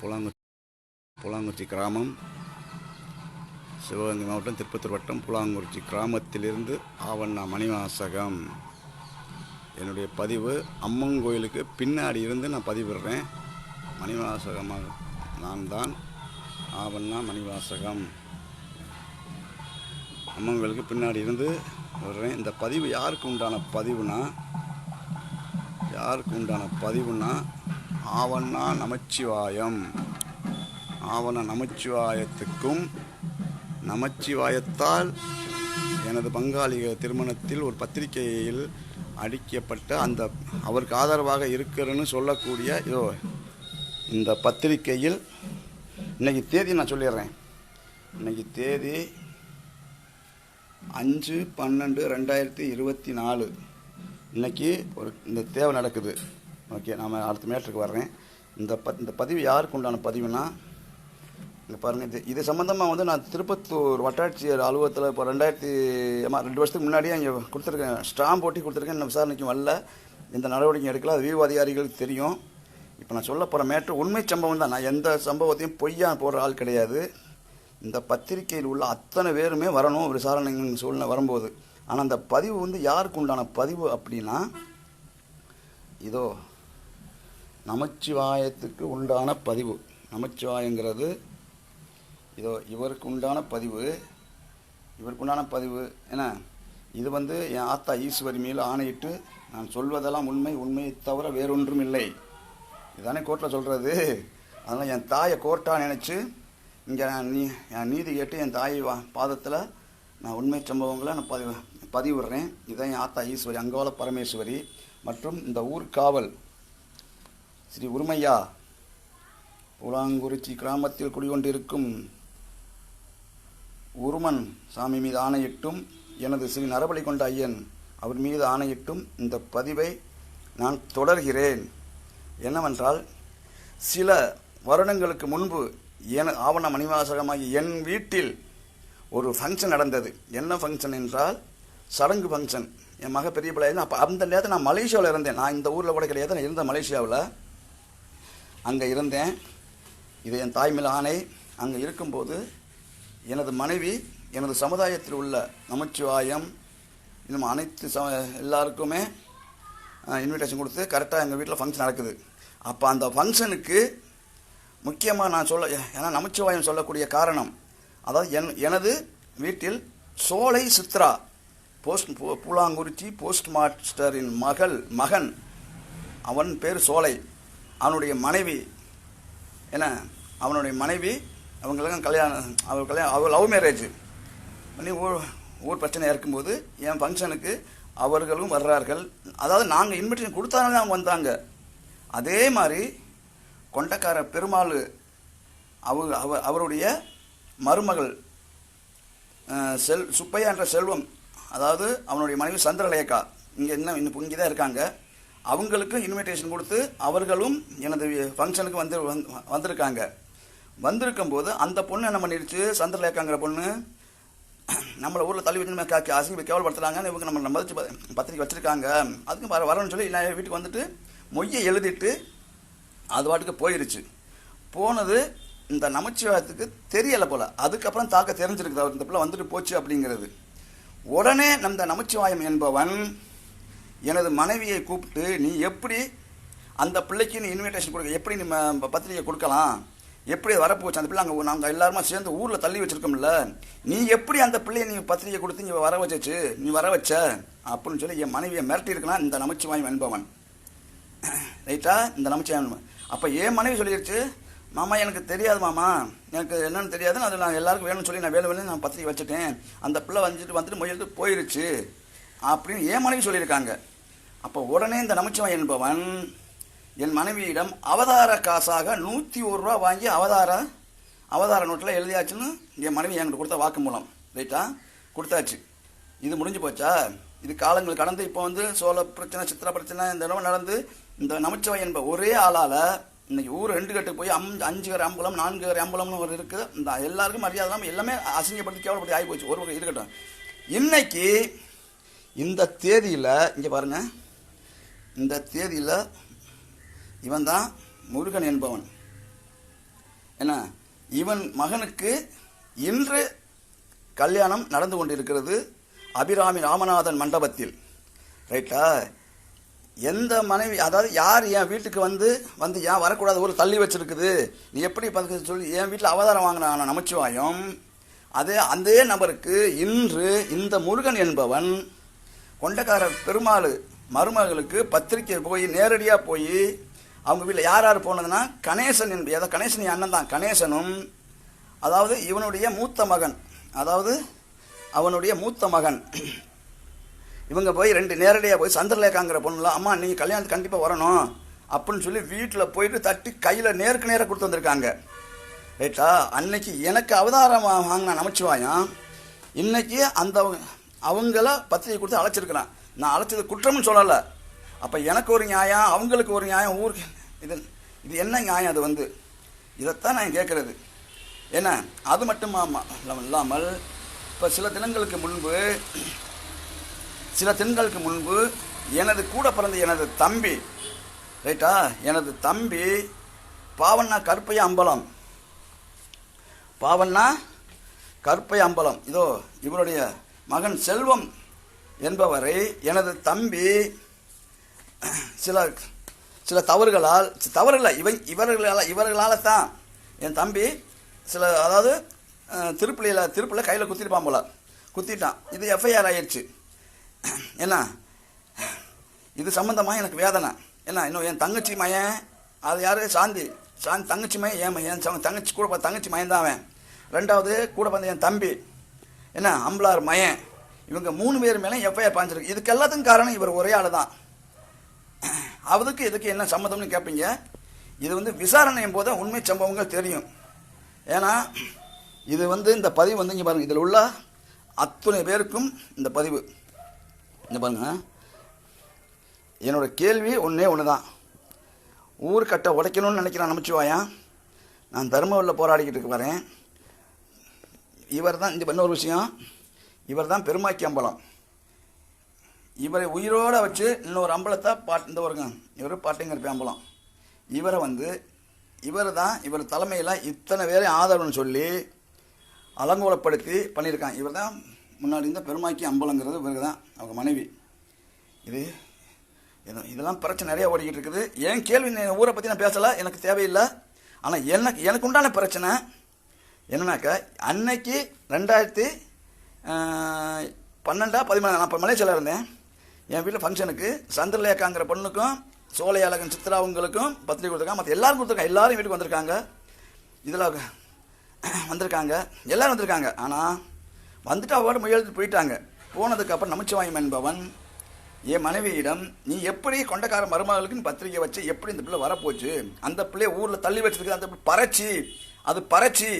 புலாங்குச்சி புலாங்குச்சி கிராமம். சிவகங்கை மாவட்டம் திருப்பத்தூர் வட்டம் புலாங்குறிச்சி கிராமத்திலிருந்து ஆவண்ணா மணிவாசகம். என்னுடைய பதிவு அம்மன் கோயிலுக்கு பின்னாடி இருந்து நான் பதிவிடுறேன். மணிவாசகமாக நான் தான் ஆவண்ணா மணிவாசகம். அம்மன் கோயிலுக்கு பின்னாடி இருந்து விடுறேன். இந்த பதிவு யாருக்கு உண்டான பதிவுனா யாருக்கு உண்டான பதிவுனா ஆவண்ணா நமச்சிவாயம். ஆவண நமச்சிவாயத்துக்கும் நமச்சிவாயத்தால் எனது பங்காளிக திருமணத்தில் ஒரு பத்திரிகையில் அடிக்கப்பட்ட அந்த அவருக்கு ஆதரவாக இருக்கிறேன்னு சொல்லக்கூடிய இதோ இந்த பத்திரிகையில் இன்றைக்கி தேதி நான் சொல்லிடுறேன். இன்றைக்கி தேதி அஞ்சு பன்னெண்டு ரெண்டாயிரத்தி இருபத்தி நாலு. இன்றைக்கி ஒரு இந்த தேவை நடக்குது. ஓகே நாம் அடுத்த மேட்டருக்கு வர்றேன். இந்த ப இந்த பதிவு யாருக்கு உண்டான பதிவுனா இங்கே பாருங்கள் இது இது சம்மந்தமாக வந்து நான் திருப்பத்தூர் வட்டாட்சியர் அலுவலகத்தில் இப்போ ரெண்டாயிரத்தி ஆமாம் ரெண்டு வருஷத்துக்கு முன்னாடியே இங்கே கொடுத்துருக்கேன். ஸ்டாம்ப் போட்டி கொடுத்துருக்கேன் இன்னும் விசாரணைக்கும் வரல. இந்த நடவடிக்கை எடுக்கல. அது வியூ அதிகாரிகளுக்கு தெரியும். இப்போ நான் சொல்ல போகிற மேட்ரு உண்மை சம்பவம் தான். நான் எந்த சம்பவத்தையும் பொய்யா போடுற ஆள் கிடையாது. இந்த பத்திரிகையில் உள்ள அத்தனை பேருமே வரணும் விசாரணைங்க சூழ்நிலை வரும்போது. ஆனால் அந்த பதிவு வந்து யாருக்கு உண்டான பதிவு அப்படின்னா இதோ நமச்சிவாயத்துக்கு உண்டான பதிவு. நமச்சிவாயங்கிறது இதோ இவருக்கு உண்டான பதிவு. இவருக்கு உண்டான பதிவு. என்ன? இது வந்து என் ஆத்தா ஈஸ்வரி மேல் ஆணையிட்டு நான் சொல்வதெல்லாம் உண்மை உண்மையை தவிர வேறொன்றும் இல்லை. இதானே கோர்ட்டில் சொல்கிறது அதனால் என் தாயை கோர்ட்டாக நினச்சி இங்கே நான் நீ என் நீதி கேட்டு என் தாய் வா பாதத்தில் நான் உண்மை சம்பவங்களை நான் பதிவு பதிவிடுறேன். இதான் என் ஆத்தா ஈஸ்வரி அங்கோல பரமேஸ்வரி மற்றும் இந்த ஊர் காவல். ஸ்ரீ உருமையா. புலாங்குறிச்சி கிராமத்தில் குடிகொண்டிருக்கும் உருமன் சாமி மீது ஆணையிட்டும் எனது ஸ்ரீ நரபலி கொண்ட ஐயன் அவர் மீது ஆணையிட்டும் இந்த பதிவை நான் தொடர்கிறேன். என்னவென்றால் சில வருடங்களுக்கு முன்பு என ஆவண மணிவாசகமாகி என் வீட்டில் ஒரு ஃபங்க்ஷன் நடந்தது. என்ன ஃபங்க்ஷன் என்றால் சடங்கு ஃபங்க்ஷன் என் மக பெரிய பிள்ளை அப்போ அந்த நேரத்தில் நான் மலேசியாவில் இருந்தேன். நான் இந்த ஊரில் கூட கிடையாது. நான் இருந்தேன் மலேசியாவில் அங்கே இருந்தேன். இது என் தாய்மில் ஆணை. அங்கே இருக்கும்போது எனது மனைவி எனது சமுதாயத்தில் உள்ள நமச்சிவாயம் இன்னும் அனைத்து ச எல்லாருக்குமே இன்விடேஷன் கொடுத்து கரெக்டாக எங்கள் வீட்டில் ஃபங்க்ஷன் நடக்குது. அப்போ அந்த ஃபங்க்ஷனுக்கு முக்கியமாக நான் சொல்ல ஏன்னா நமச்சிவாயம் சொல்லக்கூடிய காரணம் அதாவது என் எனது வீட்டில் சோலை சித்ரா போஸ்ட் பூ- பூலாங்குறிச்சி போஸ்ட் மாஸ்டரின் மகள் மகன் அவன் பேர் சோலை. அவனுடைய மனைவி என்ன? அவனுடைய மனைவி அவங்களுக்கும் கல்யாணம் அவர் கல்யாணம் அவர் லவ் மேரேஜ் பண்ணி ஊர் ஊர் பிரச்சனை இருக்கும்போது என் ஃபங்க்ஷனுக்கு அவர்களும் வர்றார்கள். அதாவது நாங்கள் இன்விடேஷன் கொடுத்தாலும் அவங்க வந்தாங்க. அதே மாதிரி கொண்டக்கார பெருமாள் அவர் அவர் அவருடைய மருமகள் செல் சுப்பையா என்ற செல்வம் அதாவது அவனுடைய மனைவி சந்திரலேகா இங்கே இன்னும் இன்னும் இங்கே தான் இருக்காங்க. அவங்களுக்கும் இன்விடேஷன் கொடுத்து அவர்களும் எனது ஃபங்க்ஷனுக்கு வந்து வந்திருக்காங்க. வந்திருக்கும் போது அந்த பொண்ணு என்ன பண்ணிடுச்சு சந்திரலேகாங்கிற பொண்ணு நம்மளை ஊரில் தள்ளி வச்சு காக்கி அசிங்க கேவலப்படுத்துகிறாங்கன்னு இவங்க நம்ம மதிச்சு பத்திரிக்கை வச்சுருக்காங்க. அதுக்கு வர வரணும்னு சொல்லி நான் வீட்டுக்கு வந்துட்டு மொய்யை எழுதிட்டு அது பாட்டுக்கு போயிருச்சு. போனது இந்த நமச்சிவாயத்துக்கு தெரியலை போல். அதுக்கப்புறம் தாக்க தெரிஞ்சிருக்குது. அவர் இந்த பிள்ளை வந்துட்டு போச்சு அப்படிங்கிறது. உடனே நம்ம நமச்சிவாயம் என்பவன் எனது மனைவியை கூப்பிட்டு நீ எப்படி அந்த பிள்ளைக்கு நீ இன்விடேஷன் கொடுக்க எப்படி நீ பத்திரிக்கை கொடுக்கலாம்? எப்படி வரப்போச்சு? அந்த பிள்ளை அங்கே நாங்கள் எல்லாருமா சேர்ந்து ஊரில் தள்ளி வச்சுருக்கோம்ல. நீ எப்படி அந்த பிள்ளையை நீ பத்திரிக்கை கொடுத்து நீ வர வச்சச்சு? நீ வர வச்ச? அப்படின்னு சொல்லி என் மனைவியை மிரட்டியிருக்கலாம் இந்த நமச்சிவாயம் என்பவன். ரைட்டா? இந்த நமச்சிவாயம் அப்போ என் மனைவி சொல்லிடுச்சு மாமா எனக்கு தெரியாது மாமா. எனக்கு என்னென்னு தெரியாது. அது நான் எல்லாருக்கும் வேணும்னு சொல்லி நான் வேலை வேலை நான் பத்திரிக்கை வச்சுட்டேன். அந்த பிள்ளை வந்துட்டு வந்துட்டு முயல்ட்டு போயிருச்சு. அப்படின்னு என் மனைவி சொல்லியிருக்காங்க. அப்போ உடனே இந்த நமச்சிவாயம் என்பவன் என் மனைவியிடம் அவதார காசாக நூற்றி ஒரு ரூபா வாங்கி அவதார அவதார நோட்டில் எழுதியாச்சுன்னு என் மனைவி என்கிட்ட கொடுத்த வாக்கு மூலம். ரைட்டா? கொடுத்தாச்சு. இது முடிஞ்சு போச்சா? இது காலங்கள் கடந்து இப்போ வந்து சோழ பிரச்சனை சித்திர பிரச்சனை இந்த இடம் நடந்து இந்த நமச்சிவாய் என்ப ஒரே ஆளால் இன்னைக்கு ஊர் ரெண்டு கட்டுக்கு போய் அம் அஞ்சு கரை அம்பலம் நான்கு கரை அம்பலம்னு ஒரு இருக்குது. இந்த எல்லாருக்கும் மரியாதை இல்லாமல் எல்லாமே அசிங்கப்படுத்தி கேவலப்படுத்தி ஆகி போச்சு. ஒரு இருக்கட்டும். இன்னைக்கு இந்த தேதியில் இங்கே பாருங்கள் இந்த தேதியில் இவன் தான் முருகன் என்பவன். என்ன? இவன் மகனுக்கு இன்று கல்யாணம் நடந்து கொண்டிருக்கிறது அபிராமி ராமநாதன் மண்டபத்தில். ரைட்டா எந்த மனைவி அதாவது யார் என் வீட்டுக்கு வந்து வந்து ஏன் வரக்கூடாது ஒரு தள்ளி வச்சுருக்குது? நீ எப்படி பார்த்து சொல்லி என் வீட்டில் அவதாரம் வாங்கின நமச்சிவாயம்? அதே அதே நபருக்கு இன்று இந்த முருகன் என்பவன் கொண்டக்காரர் பெருமாள் மருமகளுக்கு பத்திரிக்கை போய் நேரடியாக போய் அவங்க வீட்டில் யார் யார் போனதுன்னா கணேசன் என்பது ஏதோ கணேசன் அண்ணன் தான் கணேசனும் அதாவது இவனுடைய மூத்த மகன் அதாவது அவனுடைய மூத்த மகன். இவங்க போய் ரெண்டு நேரடியாக போய் சந்திரலேகாங்கிற பொண்ணுல அம்மா நீங்கள் கல்யாணத்துக்கு கண்டிப்பாக வரணும் அப்படின்னு சொல்லி வீட்டில் போயிட்டு தட்டி கையில் நேருக்கு நேராக கொடுத்து வந்திருக்காங்க. ரைட்டா அன்னைக்கு எனக்கு அவதாரம் வாங்கினான் நமச்சிவாயம். இன்னைக்கு அந்த அவங்கள பத்திரிகை கொடுத்து அழைச்சிருக்கிறான். நான் அழைச்சது குற்றம்னு சொல்லலை. அப்போ எனக்கு ஒரு நியாயம் அவங்களுக்கு ஒரு நியாயம் ஊருக்கு இது இது என்ன நியாயம் அது வந்து? இதைத்தான் நான் கேட்குறது. ஏன்னா அது மட்டுமா? இல்லாமல் இப்போ சில தினங்களுக்கு முன்பு சில தினங்களுக்கு முன்பு எனது கூட பிறந்த எனது தம்பி ரைட்டா எனது தம்பி பாவண்ணா கருப்பைய அம்பலம். பாவண்ணா கருப்பை அம்பலம். இதோ இவருடைய மகன் செல்வம். என்பவரை எனது தம்பி சில சில தவறுகளால் சி- தவறில்லை இவன் இவர்களால் இவர்களால் தான் என் தம்பி சில அதாவது அஹ், திருப்பில் கையில் குத்திருப்பான் போல. குத்திட்டான். இது எஃப்ஐஆர் ஆயிடுச்சு. என்ன? இது சம்மந்தமாக எனக்கு வேதனை. என்ன? இன்னும் என் தங்கச்சி மயன் அது யார்? சாந்தி. சாந்தி தங்கச்சி மயன் என் மயன் தங்கச்சி கூட தங்கச்சி மயன் தான் அவன். ரெண்டாவது கூட பார்த்த என் தம்பி. என்ன? அம்பளார் மயன் இவங்க மூணு பேர் மேலே எஃப்ஐஆர் பாஞ்சிருக்கு. இதுக்கு எல்லாத்துக்கும் காரணம் இவர் ஒரே ஆள் தான். அதுக்கு இதுக்கு என்ன சம்மந்தம்னு கேட்பீங்க இது வந்து விசாரணையும் போது உண்மை சம்பவங்கள் தெரியும். ஏன்னா இது வந்து இந்த பதிவு வந்து இங்கே பாருங்கள் இதில் உள்ள அத்தனை பேருக்கும் இந்த பதிவு. இந்த பாருங்க. என்னோட கேள்வி ஒன்றே ஒன்று தான் ஊர் கட்ட உடைக்கணும்னு நினைக்கிறேன் நமச்சிவாயா. நான் தருமபுரியில் போராடிக்கிட்டு வரேன் இவர் தான் இந்த இன்னொரு விஷயம். இவர் தான் பெருமாக்கி அம்பலம் இவரை உயிரோடு வச்சு இன்னொரு அம்பலத்தை பாட்டு இந்த வருங்க இவர் பாட்டிங்கர் அம்பலம். இவரை வந்து இவர் தான் இவர் தலைமையில் இத்தனை பேரை ஆதரவுன்னு சொல்லி அலங்கோலப்படுத்தி பண்ணியிருக்காங்க. இவர் தான் முன்னாடி இருந்த பெருமாக்கி அம்பலங்கிறது இவருக்கு தான் அவங்க மனைவி. இது இது- இதெல்லாம் பிரச்சனை நிறையா ஓடிக்கிட்டு இருக்குது. என் கேள்வி ஊரை பற்றி நான் பேசலை எனக்கு தேவையில்லை. ஆனால் எனக்கு எனக்கு உண்டான பிரச்சனை என்னன்னாக்கா அன்னைக்கு ரெண்டாயிரத்தி பன்னெண்டா பதிமூணு நான் இப்போ மலேசியாவில் இருந்தேன். என் வீட்டில் ஃபங்க்ஷனுக்கு சந்திரலேகாங்கிற பொண்ணுக்கும் சோலையாளகன் சித்ராவுங்களுக்கும் பத்திரிக்கை கொடுத்துருக்காங்க. மற்ற எல்லாரும் கொடுத்துருக்காங்க. எல்லாரும் வீட்டுக்கு வந்திருக்காங்க. இதில் வந்திருக்காங்க. எல்லோரும் வந்திருக்காங்க. ஆனால் வந்துட்டு அவரோட முயற்சி போயிட்டாங்க. போனதுக்கப்புறம் நமச்சிவாயம் என்பவன் என் மனைவியிடம் நீ எப்படி கொண்டக்கார மருமகளுக்குன்னு பத்திரிக்கை வச்சு எப்படி இந்த பிள்ளை வரப்போச்சு? அந்த பிள்ளைய ஊரில் தள்ளி வச்சதுக்கு அந்த பிள்ளை பறச்சி. அது பறச்சி.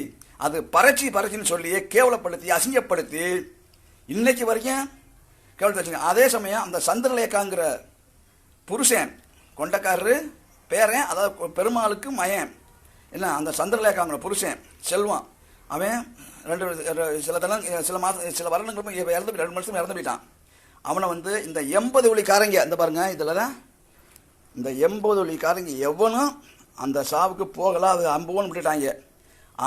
அது பறச்சி பறச்சின்னு சொல்லியே கேவலப்படுத்தி அசிங்கப்படுத்தி இன்னைக்கு வரைக்கும் கேவலத்தை வச்சுங்க. அதே சமயம் அந்த சந்திரலேகாங்கிற புருஷன் கொண்டக்காரரு பேரன் அதாவது பெருமாளுக்கு மயன் என்ன அந்த சந்திரலேகாங்கிற புருஷன் செல்வான் அவன் ரெண்டு சில தினம் சில மாதம் சில வருடங்களும் இறந்து ரெண்டு வருஷம் இறந்து போயிட்டான். அவனை வந்து இந்த எண்பது ஒளிக்காரங்க இந்த பாருங்க இதில் தான் இந்த எண்பது ஒளிக்காரங்க எவனும் அந்த சாவுக்கு போகலாம் அது அம்புவோன்னு விட்டுட்டாங்க.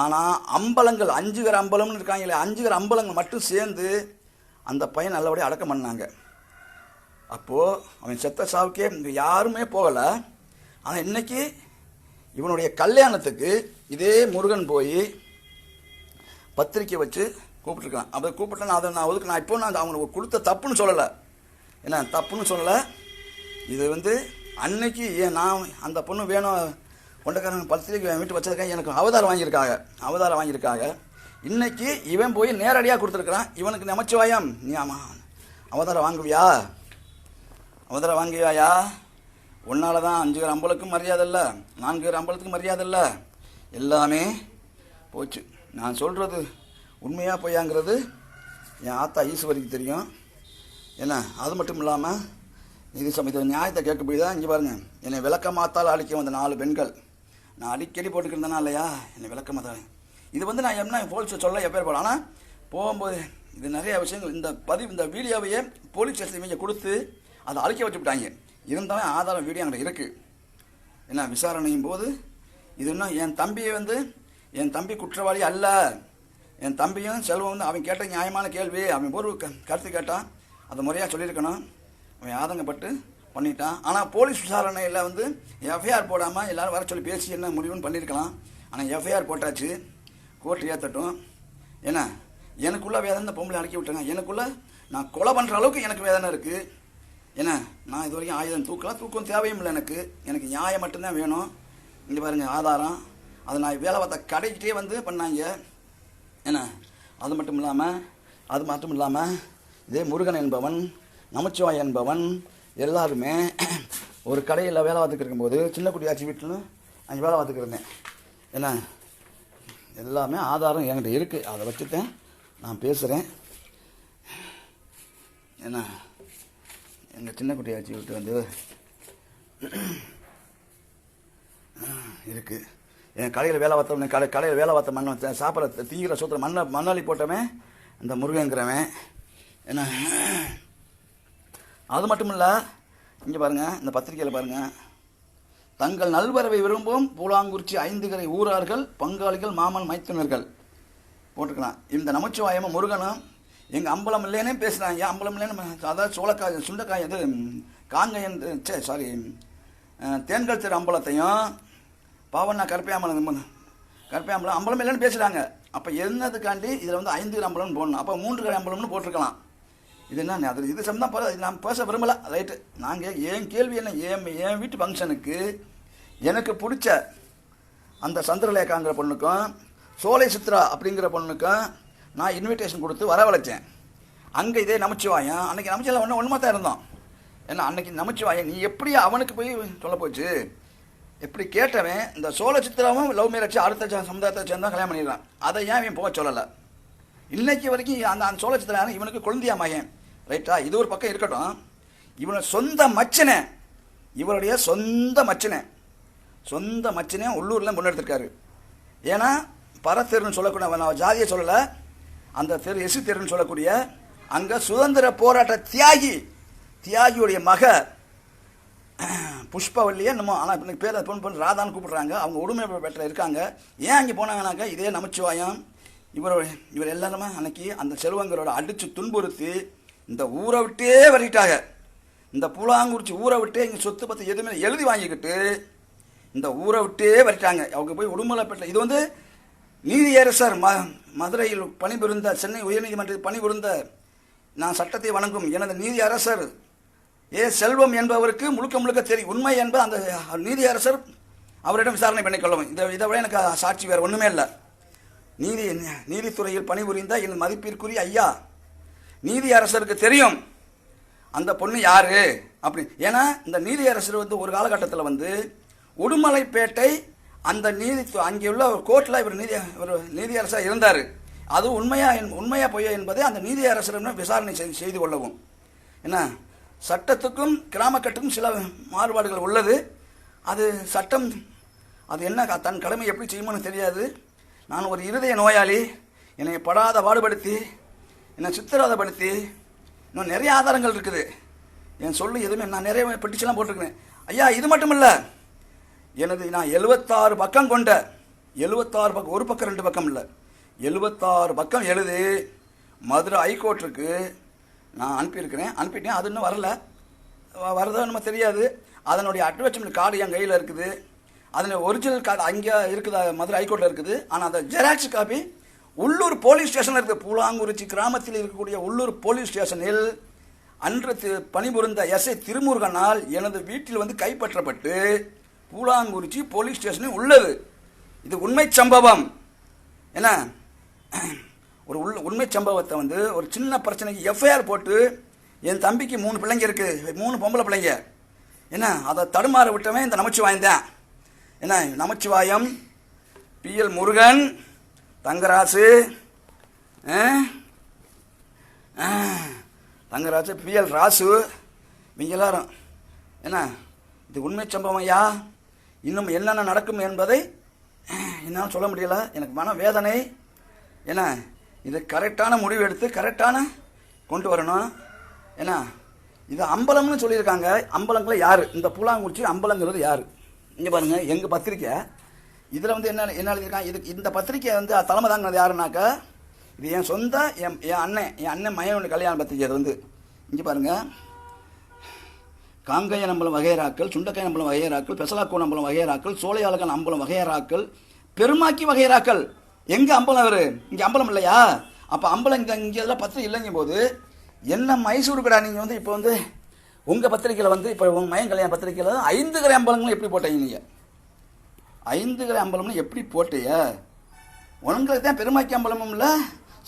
ஆனால் அம்பலங்கள் அஞ்சுகிற அம்பலம்னு இருக்காங்களே அஞ்சுகிற அம்பலங்கள் மட்டும் சேர்ந்து அந்த பையன் நல்லபடியாக அடக்கம் பண்ணாங்க. அப்போது அவன் செத்த சாவுக்கே யாருமே போகலை. ஆனால் இன்னைக்கு இவனுடைய கல்யாணத்துக்கு இதே முருகன் போய் பத்திரிக்கை வச்சு கூப்பிட்டுருக்கான். அப்போ கூப்பிட்டு நான் அதை நான் ஒதுக்கு நான் இப்போ நான் அவனுக்கு கொடுத்த தப்புன்னு சொல்லலை. என்ன தப்புன்னு சொல்லலை. இது வந்து அன்னைக்கு ஏன் நான் அந்த பொண்ணு வேணும் கொண்டக்காரங்க பத்திரிக்கை வீட்டு வச்சதுக்காக எனக்கு அவதாரம் வாங்கியிருக்காங்க. அவதாரம் வாங்கியிருக்காங்க. இன்னைக்கு இவன் போய் நேரடியாக கொடுத்துருக்குறான். இவனுக்கு நமச்சிவாயம் நீ ஆமாம் அவதாரம் வாங்குவியா? அவதாரம் வாங்குவியாயா? உன்னால தான் அஞ்சு பேர் அம்பலுக்கும் மரியாதை இல்லை. நான்கு பேர் அம்பலத்துக்கும் மரியாதை இல்லை. எல்லாமே போச்சு. நான் சொல்கிறது உண்மையாக பொய்யாங்கிறது என் ஆத்தா ஈஸ்வரிக்கு தெரியும். என்ன? அது மட்டும் இல்லாமல் இது சமயத்தில் நியாயத்தை கேட்க போய் தான் இங்கே பாருங்கள் என்னை விளக்கமாத்தால் அழிக்க வந்த நாலு பெண்கள். நான் அடிக்கடி போட்டுக்கிருந்தேனா இல்லையா? என்னை விளக்க மாத்தாள் இது வந்து நான் என்ன போலீஸ் சொல்ல எப்போ போல. ஆனால் போகும்போது இது நிறைய விஷயங்கள் இந்த பதிவு இந்த வீடியோவையே போலீஸ் ஸ்டேஷன் இவங்க கொடுத்து அதை அழிக்க வச்சு விட்டாங்க இருந்தாலும் ஆதாரம் வீடியோ அங்கே இருக்குது என்ன விசாரணையும் போது இது இன்னும் என் தம்பியை வந்து என் தம்பி குற்றவாளி அல்ல. என் தம்பியும் செல்வம் வந்து அவன் கேட்ட நியாயமான கேள்வி அவன் ஒரு கருத்து கேட்டான். அதை முறையாக சொல்லியிருக்கணும். அவன் ஆதங்கப்பட்டு பண்ணிட்டான். ஆனால் போலீஸ் விசாரணையில் வந்து எஃப்ஐஆர் போடாமல் எல்லாரும் வர சொல்லி பேசி என்ன முடிவுன்னு பண்ணியிருக்கலாம் ஆனால் எஃப்ஐஆர் போட்டாச்சு. கோர்ட் ஏற்றட்டும் என்ன எனக்குள்ளே வேதனை பொம்பளை அடக்கி விட்டுருங்க. எனக்குள்ளே நான் கொலை பண்ணுற அளவுக்கு எனக்கு வேதனை இருக்குது என்ன நான் இது வரைக்கும் ஆயுதம் தூக்கலாம் தூக்கம் தேவையும் இல்லை எனக்கு. எனக்கு நியாயம் மட்டும்தான் வேணும். இங்கே பாருங்கள் ஆதாரம். அதை நான் வேலை பார்த்த கடைக்கிட்டே வந்து பண்ணாங்க. என்ன அது மட்டும் இல்லாமல் அது மட்டும் இல்லாமல் இதே முருகன் என்பவன் நமச்சிவாய் என்பவன் எல்லாருமே ஒரு கடையில் வேலை பார்த்துக்கு இருக்கும்போது சின்ன குட்டியாச்சி வீட்டில் அங்கே வேலை பார்த்துக்கு இருந்தேன். என்ன? எல்லாமே ஆதாரம் என்கிட்ட இருக்குது அதை வச்சுட்டேன் நான் பேசுகிறேன் என்ன? எங்கள் சின்ன குட்டி ஆட்சி விட்டு வந்து இருக்குது என் கடையில் வேலை பார்த்தவன் கடை கடையில் வேலை பார்த்த மண் வச்சேன் சாப்பிட்ற தீங்கிற சூத்திர மண்ணை மண்ணாளி போட்டவன் இந்த முருகங்கிறவன் என்ன? அது மட்டும் இல்லை இங்கே பாருங்கள் இந்த பத்திரிக்கையில் பாருங்கள் தங்கள் நல்வரவை விரும்பும் பூலாங்குறிச்சி ஐந்துகரை ஊரார்கள் பங்காளிகள் மாமன் மைத்துனர்கள். போட்டுக்கலாம் இந்த நமச்சிவாயமும் முருகனும் எங்கள் அம்பலம் இல்லைன்னே பேசுகிறாங்க அம்பலம் இல்லைன்னு அதாவது சோளக்காய் சுண்டைக்காய் இது காங்கையன் சே சாரி தேன்கள் திரு அம்பலத்தையும் பாவண்ணா கருப்பையாம்பலம் கருப்பையாம்பலம் அம்பலம் இல்லைன்னு பேசுகிறாங்க அப்போ என்னதுக்காண்டி இதில் வந்து ஐந்து அம்பலம்னு போடணும். அப்போ மூன்று கரை அம்பலம்னு போட்டிருக்கலாம். இது என்ன அது இது சம்பந்தம் பர நான் பேச விரும்பலை. ரைட்டு. நாங்கள் என் கேள்வி என்ன? என் என் வீட்டு ஃபங்க்ஷனுக்கு எனக்கு பிடிச்ச அந்த சந்திரலேகாங்கிற பொண்ணுக்கும் சோலை சித்ரா அப்படிங்கிற பொண்ணுக்கும் நான் இன்விடேஷன் கொடுத்து வரவழைச்சேன். அங்கே இதே நமச்சிவாயம். அன்னைக்கு நமச்சிவாயம் ஒன்று ஒன்றுமா தான் இருந்தோம். ஏன்னா அன்னைக்கு நமச்சிவாயம் நீ எப்படி அவனுக்கு போய் சொல்ல போச்சு? எப்படி கேட்டவன் இந்த சோழ சித்ராவும் லவ் மேரேஜ் அடுத்த சமுதாயத்தை சேர்ந்தா கல்யாணம் பண்ணிடுறான். அதை ஏன் இவன் போக சொல்லலை? இன்னைக்கு வரைக்கும் அந்த அந்த சோழ சித்திரம் இவனுக்கு குழந்தையா மகன். ரைட்டா இது ஒரு பக்கம் இருக்கட்டும். இவனை சொந்த மச்சனை இவருடைய சொந்த மச்சனை சொந்த மச்சனே உள்ளூரில் முன்னெடுத்திருக்காரு. ஏன்னா பரத்தெருன்னு சொல்லக்கூடிய நான் ஜாதியை சொல்லலை அந்த தெரு எசு தெருன்னு சொல்லக்கூடிய அங்கே சுதந்திர போராட்ட தியாகி தியாகியுடைய மக புஷ்பவல்லியே நம்ம ஆனால் இப்போ பேர் பொண்ணு பொண்ணு ராதான்னு கூப்பிட்றாங்க. அவங்க உடுமை பெற்ற இருக்காங்க. ஏன் அங்கே போனாங்கனாக்கா இதே நமச்சிவாயம் இவர் இவர் எல்லாருமே அன்னைக்கு அந்த செல்வங்களோட அடித்து துன்புறுத்தி இந்த ஊரை விட்டே வரட்டாங்க இந்த புலாங்குறிச்சி ஊரை விட்டே இங்கே சொத்து பத்து எதுவுமே எழுதி வாங்கிக்கிட்டு இந்த ஊரை விட்டே வரட்டாங்க அவங்க போய் உடுமலைப்பேட்டை இது வந்து நீதியரசர் ம மதுரையில் பணிபுரிந்த சென்னை உயர்நீதிமன்றத்தில் பணிபுரிந்த நான் சட்டத்தை வணங்கும் எனது நீதி அரசர் ஏ. செல்வம் என்பவருக்கு முழுக்க முழுக்க தெரியும் உண்மை என்பது அந்த நீதி அரசர் அவரிடம் விசாரணை பண்ணிக்கொள்ளவும் இதை இதை விட எனக்கு சாட்சி வேறு ஒன்றுமே இல்லை. நீதி நீதித்துறையில் பணிபுரிந்த என் மதிப்பிற்குரிய ஐயா நீதி அரசருக்கு தெரியும். அந்த பொண்ணு யாரு? அப்படி. ஏன்னா இந்த நீதி அரசர் வந்து ஒரு காலகட்டத்தில் வந்து உடுமலைப்பேட்டை அந்த நீதி அங்கே உள்ள ஒரு கோர்ட்டில் இவர் நீதி ஒரு நீதி இருந்தார். அது உண்மையா என்- உண்மையா பொய்யா என்பதை அந்த நீதி விசாரணை செய்து செய்து கொள்ளவும். என்ன? சட்டத்துக்கும் கிராமக்கட்டுக்கும் சில மாறுபாடுகள் உள்ளது. அது சட்டம் அது என்ன தன் கடமை எப்படி செய்யுமோன்னு தெரியாது. நான் ஒரு இருதய நோயாளி. என்னை படாத பாடுபடுத்தி என்னை சித்திரவதைப்படுத்தி இன்னும் நிறைய ஆதாரங்கள் இருக்குது. என் சொல்லு எதுவுமே நான் நிறைய பெட்டிச்செல்லாம் போட்டிருக்கிறேன். ஐயா இது மட்டும் இல்லை எனது நான் எழுபத்தாறு பக்கம் கொண்ட எழுபத்தாறு பக்கம் ஒரு பக்கம் ரெண்டு பக்கம் இல்லை. எழுபத்தாறு பக்கம் எழுதி மதுரை ஹைகோர்ட்டுக்கு நான் அனுப்பியிருக்கிறேன். அனுப்பிட்டேன். அது இன்னும் வரல. வரதோ நம்ம தெரியாது. அதனுடைய அட்வர்டைஸ்மெண்ட் கார்டு என் கையில் இருக்குது. அதில் ஒரிஜினல் கார்டு அங்கே இருக்குது மதுரை ஹைகோர்ட்டில் இருக்குது. ஆனால் அந்த ஜெராக்ஸ் காப்பி உள்ளூர் போலீஸ் ஸ்டேஷனில் இருக்குது பூலாங்குறிச்சி கிராமத்தில் இருக்கக்கூடிய உள்ளூர் போலீஸ் ஸ்டேஷனில் அன்று தி- பணிபுரிந்த எஸ்ஐ திருமுருகனால் எனது வீட்டில் வந்து கைப்பற்றப்பட்டு பூலாங்குறிச்சி போலீஸ் ஸ்டேஷனில் உள்ளது. இது உண்மை சம்பவம். என்ன? ஒரு உள்ள உண்மை சம்பவத்தை வந்து ஒரு சின்ன பிரச்சனைக்கு எஃப்ஐஆர் போட்டு என் தம்பிக்கு மூணு பிள்ளைங்க இருக்குது மூணு பொம்பளை பிள்ளைங்க. என்ன? அதை தடுமாற விட்டவன் இந்த நமச்சிவாயம் தான். என்ன? நமச்சிவாயம் பிஎல் முருகன் தங்கராசு ஆ? பி தங்கராசு பிஎல் ராசு இவங்க எல்லாரும் என்ன? இது உண்மை சம்பவம் ஐயா. இன்னும் என்னென்ன நடக்கும் என்பதை என்னால் சொல்ல முடியல. எனக்கு மன வேதனை என்ன? இது கரெக்டான முடிவு எடுத்து கரெக்டான கொண்டு வரணும். ஏன்னா இது அம்பலம்னு சொல்லியிருக்காங்க. அம்பலங்களை யார்? இந்த புலாங்குறிச்சி அம்பலங்கிறது யார்? இங்கே பாருங்கள் எங்கள் பத்திரிக்கை. இதில் வந்து என்ன என்ன எழுதியிருக்கான்? இது இந்த பத்திரிக்கை வந்து தலைமை தாங்கினது யாருனாக்கா இது என் சொந்த என் என் அண்ணன் என் அண்ணன் மயனுடைய கல்யாண பத்திரிக்கை அது வந்து. இங்கே பாருங்க. காங்கைய நம்பலம் வகையராக்கள் சுண்டக்காய் நம்பலம் வகையராக்கள் பெசலாக்கோ நம்பலம் வகையராக்கள் சோலையாளர்கள் அம்பலம் வகையராக்கள் பெருமாக்கி வகையராக்கள் எங்கே அம்பலம் அவர்? இங்கே அம்பலம் இல்லையா? அப்போ அம்பலம் இங்கே இங்கே இதெல்லாம் பத்திரிக்கை இல்லைங்கும் போது என்ன மைசூருக்குடா நீங்கள் வந்து இப்போ வந்து உங்கள் பத்திரிக்கையில் வந்து இப்போ உங்கள் மயன் கல்யாண பத்திரிக்கையில் ஐந்து கிரை அம்பலங்களும் எப்படி போட்டீங்க நீங்கள் ஐந்து கிளை அம்பலம்னு எப்படி போட்டியா? உங்களுக்கு தான் பெருமாக்கி அம்பலமும் இல்லை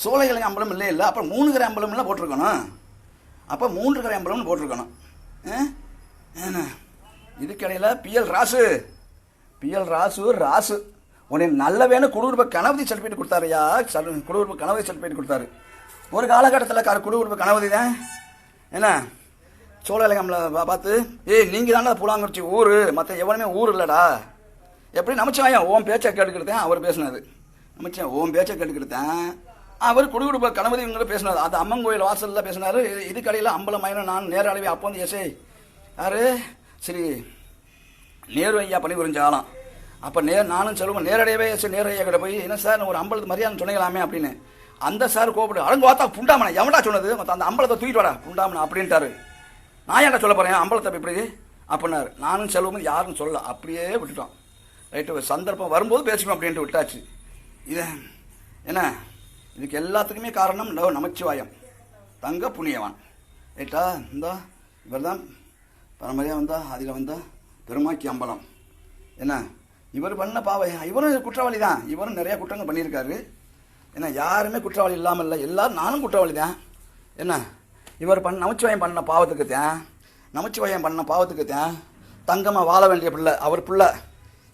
சோலைகளை அம்பலம் இல்லை இல்லை அப்புறம் மூணு கிரை அம்பலம்லாம் போட்டிருக்கணும். அப்போ மூன்று கிரை அம்பலம்னு போட்டிருக்கணும். என்ன? இதுக்கிடையில் பிஎல் ராசு. பிஎல் ராசு ராசு. உன்னை நல்ல வேணும் குடியுரிமை கணவதி சர்டிஃபிகேட் கொடுத்தாருயா சர் குடியுரிமை கணவதி சர்டிஃபிகேட் கொடுத்தாரு. ஒரு காலகட்டத்தில் கார குடியுரிமை கணவதி தான். என்ன? சோழலகம்ல பார்த்து ஏய் நீங்கள் தானே புலாங்குறிச்சி ஊர். மற்ற எவனுமே ஊர் இல்லைடா. எப்படி? நமச்சிவாயம் ஓம் பேச்சை கேட்டுக்கிட்டேன் அவர் பேசினாரு. நமச்சிவாயம் ஓம் பேச்சை கேட்டுக்கிட்டேன் அவர் குடுகுடுப்ப கணபதி இவங்க பேசினார். அது அம்மன் கோயில் வாசலில் பேசினார். இது கடையில் அம்பலம் மயனம் நான் நேரளவி அப்போ வந்து எஸ்ஐ யாரு? சரி நேரு ஐயா பணி புரிஞ்சாலாம் அப்போ நேர் நானும் சொல்லுவோம் நேரடியாகவே சரி நேரு ஐயா கிட்ட போய் என்ன சார் ஒரு அம்பலத்து மரியாதை சொன்னீங்களாமே அப்படின்னு. அந்த சார் கோப்பிடு அடங்கு வாத்தா புண்டாமனை எவன்டா சொன்னது? மற்ற அந்த அம்பலத்தை தூக்கிட்டு வாடா புண்டாமனை அப்படின்ட்டாரு. நான் ஏன்டா சொல்ல போகிறேன் அம்பலத்தை இப்படி அப்படின்னாரு. நானும் செல்வமும் யாரும் சொல்லல அப்படியே விட்டுட்டோம். ரைட்டு சந்தர்ப்பம் வரும்போது பேசிக்கணும் அப்படின்ட்டு விட்டாச்சு. இது என்ன? இதுக்கு எல்லாத்துக்குமே காரணம் நவ நமச்சிவாயம். தங்க புண்ணியவான். ரைட்டா? இந்தா இவர் தான் பரம்பரையாக வந்தா அதில் வந்தால் பெருமாக்கி அம்பலம். என்ன? இவர் பண்ண பாவை இவரும் குற்றவாளி தான் இவரும் நிறையா குற்றங்கள் பண்ணியிருக்காரு. என்ன யாருமே குற்றவாளி இல்லாமல் இல்லை. எல்லோரும் நானும் குற்றவாளி தான் என்ன? இவர் பண்ண நமச்சிவாயம் பண்ண பாவத்துக்கு தான் நமச்சிவாயம் பண்ண பாவத்துக்கு தான் தங்கமாக வாழ வேண்டிய பிள்ளை அவர் பிள்ளை.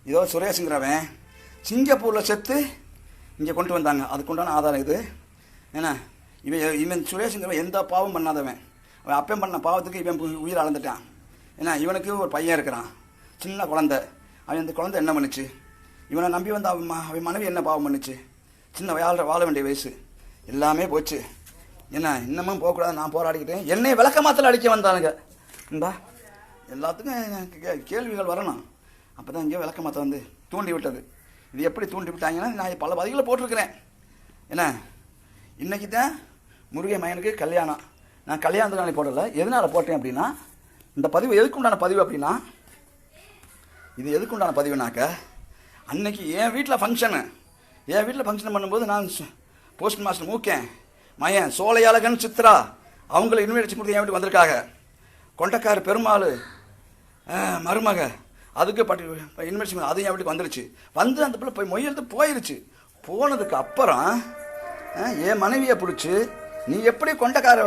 இதோ சுரேஷுங்கிறவன் சிங்கப்பூரில் செத்து இங்கே கொண்டு வந்தாங்க. அதுக்குண்டான ஆதாரம் இது. என்ன? இவன் இவன் சுரேஷுங்கிறவன் எந்த பாவம் பண்ணாதவன். அவன் அப்பன் பண்ண பாவத்துக்கு இவன் உ- உயிர் அளந்துட்டான் ஏன்னா இவனுக்கு ஒரு பையன் இருக்கிறான். சின்ன குழந்தை. அவன் இந்த குழந்தை என்ன பண்ணுச்சு? இவனை நம்பி வந்து அவன் அவன் மனைவி என்ன பாவம் பண்ணுச்சு? சின்ன வாழ வாழ வேண்டிய வயசு. எல்லாமே போச்சு. என்ன? இன்னமும் போகக்கூடாது நான் போராடிக்கிட்டேன். என்னை விளக்க மாத்திர அடிக்க வந்தானுங்க. இந்தா. எல்லாத்துக்கும் கே- கேள்விகள் வரணும். அப்போ தான் இங்கே விளக்க மத்த வந்து தூண்டி விட்டது. இது எப்படி தூண்டி விட்டாங்கன்னா நான் பல பதிகளை போட்டிருக்கிறேன். என்ன? இன்னைக்கு தான் முருகை மயனுக்கு கல்யாணம். நான் கல்யாணத்துக்கு நாளை போடலை. எதனால் போட்டேன் அப்படின்னா இந்த பதிவு எதுக்கு உண்டான பதிவு அப்படின்னா இது எதுக்கு உண்டான பதிவுனாக்க அன்னைக்கு என் வீட்டில் ஃபங்க்ஷனு என் வீட்டில் ஃபங்க்ஷன் பண்ணும்போது நான் போஸ்ட் மாஸ்டர் மூக்கேன். மயன் சோலையாளகன் சித்ரா அவங்கள இன்வைட் கொடுத்து என் வீட்டுக்கு வந்திருக்காங்க. கொண்டக்கார் பெருமாள் மருமகள் மருமக அதுக்கு பட்டு இன்வெஸ்ட்மெண்ட் அதுவும் என் வீட்டுக்கு வந்துருச்சு. வந்து அந்த பிள்ளை போய் மொய்யெழுத்து போயிருச்சு. போனதுக்கு அப்புறம் என் மனைவியை பிடிச்சி நீ எப்படி கொண்டக்கார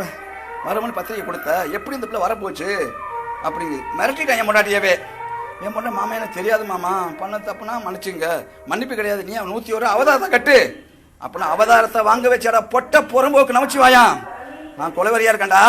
மருமன் பத்திரிக்கை கொடுத்த? எப்படி இந்த பிள்ளை வரப்போச்சு? அப்படி மிரட்டிட்டேன் என் முன்னாடியவே என் பொண்ணு மாமா எனக்கு தெரியாது மாமா. பண்ண தப்புனா மன்னிச்சுங்க. மன்னிப்பு கிடையாது. நீ அவன் நூற்றி ஒரு அவதாரத்தை கட்டு. அப்படின்னா அவதாரத்தை வாங்க வச்சாரா பொட்ட புறம்போக்கு நமச்சிவாயா நான் கொலைவரியா இருக்கேன்டா?